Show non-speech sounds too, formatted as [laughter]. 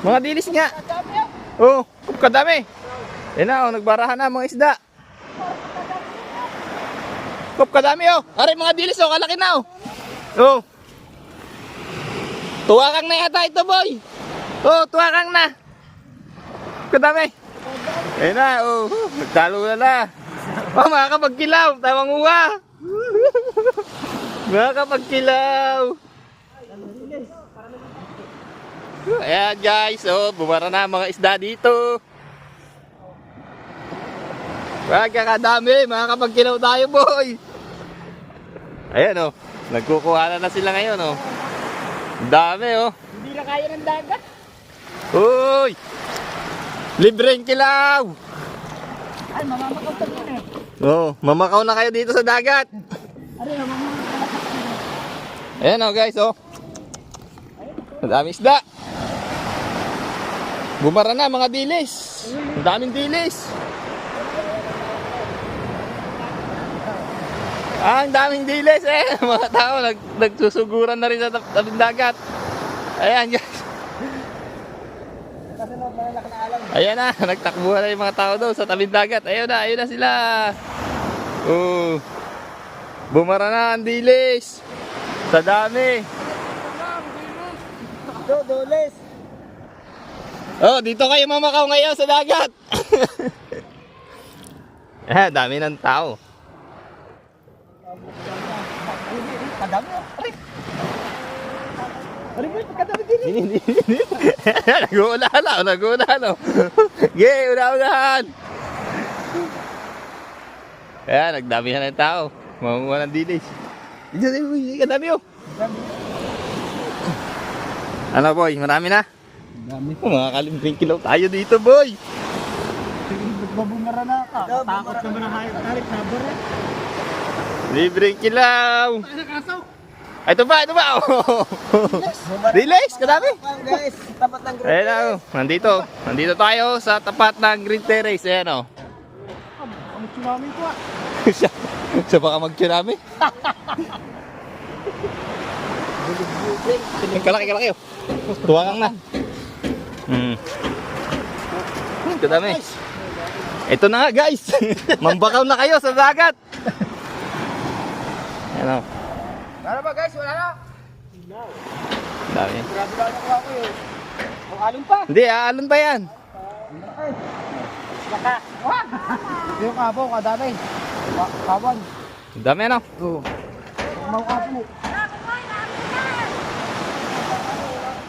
Mga dilis nga. Oh, kadami. Yan na, oh, nagbarahan na mga isda. Kup kadami oh. Are mga dilis oh, kalaki na oh. Oh. Tuwakang na yata ito boy. Oh, tuwakang na. Kadami. Ayun na, oh. Nagtalo na na. Oh, makakapagkilaw. Tawang uwa. [laughs] makakapagkilaw. Ayan guys, oh, bumara na mga isda dito. Magkakadami, makakapagkilaw tayo boy. Ayan oh, nagkukuha na, na sila ngayon oh. Dami oh. Hindi na kaya ng dagat. Uy! Libreng kilaw! Ay, mamamakaw pa yun eh. Oh, mamakaw na kayo dito sa dagat. Ari, mamamakaw. Ayan oh guys oh. Ang dami isda. Bumara na mga dilis. Ang daming dilis. Ah, ang daming dilis eh. [laughs] Mga tao nag, nagsusuguran na rin sa tab- tabing dagat. Ayan guys. Ayan na, [laughs] nagtakbuhan na yung mga tao doon sa tabing dagat. Ayun na, ayun na sila. Oh. Bumara na ang dilis. Sa dami. Doles. Oh, dito kayo mamakaw ngayon sa dagat. [laughs] eh, dami ng tao. Kadami. Ari. Ari, boy, pagkadami din. Hindi, hindi, [laughs] hindi. Nag-uulala, oh, nag-uulala. oh. Yay, una-unahan. Ayan, nagdami na ng tao. Mamunga ng dilis. Kadami oh. Ano boy, marami na? Dami. Oh, mga kalimping kilaw tayo dito boy. Babumara na ka. Takot naman ang hayop. Tarik na bura. Libreng kilaw. Ito ba, ito ba? [laughs] Oh. Dilis, kadami. Guys, tapat ng Ayan na, oh. nandito. Nandito tayo sa tapat ng Green Terrace. Ayan o. Ang tsunami ko ah. [laughs] siya, siya baka mag-tsunami. [laughs] Kalaki, kalaki oh. Tuwakang na. Hmm. Hmm, Kadami. Ito na nga guys. [laughs] Mambakaw na kayo sa dagat. Ayan o. Wala ba guys? Wala na. Dami. Grabe yun? Ang alon pa. Hindi, aalon pa yan. Laka. Wag. Yung kabaw, kadami. Kawan. Dami ano. Oo. Mau kapo.